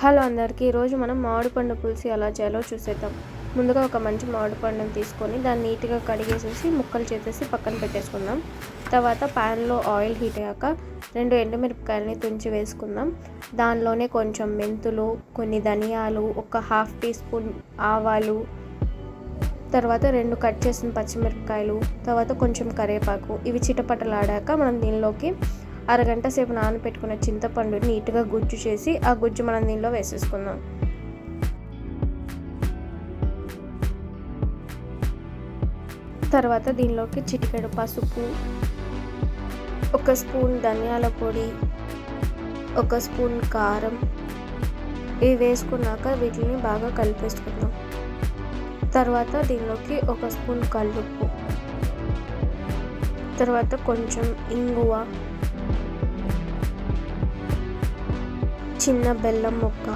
Hello అందరికీ ఈరోజు మనం మామిడి పండు పులుసు ఎలా చేయాలో చూసేద్దాం. ముందుగా ఒక మంచి మామిడిపండుని తీసుకొని దాన్ని నీట్గా కడిగేసేసి ముక్కలు చేసేసి పక్కన పెట్టేసుకుందాం. తర్వాత ప్యాన్లో ఆయిల్ హీట్ అయ్యాక రెండు ఎండుమిరపకాయలని తుంచి వేసుకుందాం. దానిలోనే కొంచెం మెంతులు కొన్ని ధనియాలు ఒక హాఫ్ టీ స్పూన్ ఆవాలు తర్వాత రెండు కట్ చేసిన పచ్చిమిరపకాయలు తర్వాత కొంచెం కరివేపాకు. ఇవి చిటపటలాడాక మనం దీనిలోకి అరగంట సేపు నానబెట్టుకున్న చింతపండు నీట్గా గుజ్జు చేసి ఆ గుజ్జు మనం దీనిలో వేసేసుకుందాం. తర్వాత దీనిలోకి చిటికెడు పసుపు ఒక స్పూన్ ధనియాల పొడి ఒక స్పూన్ కారం ఇవి వేసుకున్నాక వీటిని బాగా కలిపేసుకుందాం. తర్వాత దీనిలోకి ఒక స్పూన్ కల్లుప్పు తర్వాత కొంచెం ఇంగువ చిన్న బెల్లం ముక్క.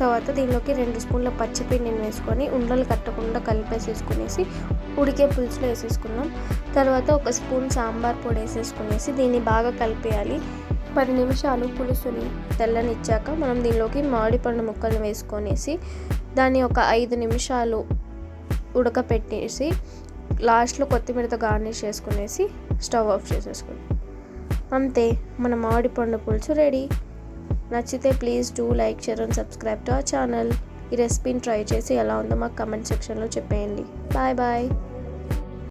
తర్వాత దీనిలోకి రెండు స్పూన్ల పచ్చిపిండిని వేసుకొని ఉండలు కట్టకుండా కలిపేసేసుకునేసి ఉడికే పులుసులో వేసేసుకున్నాం తర్వాత ఒక స్పూన్ సాంబార్ పొడి వేసేసుకునేసి దీన్ని బాగా కలిపేయాలి. పది నిమిషాలు పులుసుని తెల్లనిచ్చాక మనం దీనిలోకి మామిడిపండు ముక్కలు వేసుకొనేసి దాన్ని ఒక ఐదు నిమిషాలు ఉడకపెట్టేసి లాస్ట్లో కొత్తిమీరతో గార్నిష్ చేసుకునేసి స్టవ్ ఆఫ్ చేసేసుకున్నాం అంతే మన మామిడి పండు పులుసు రెడీ. నచ్చితే please do like share and subscribe to our channel. ఈ రెసిపీని ట్రై చేసి ఎలా ఉందో మాకు కమెంట్ సెక్షన్లో చెప్పేయండి. Bye bye.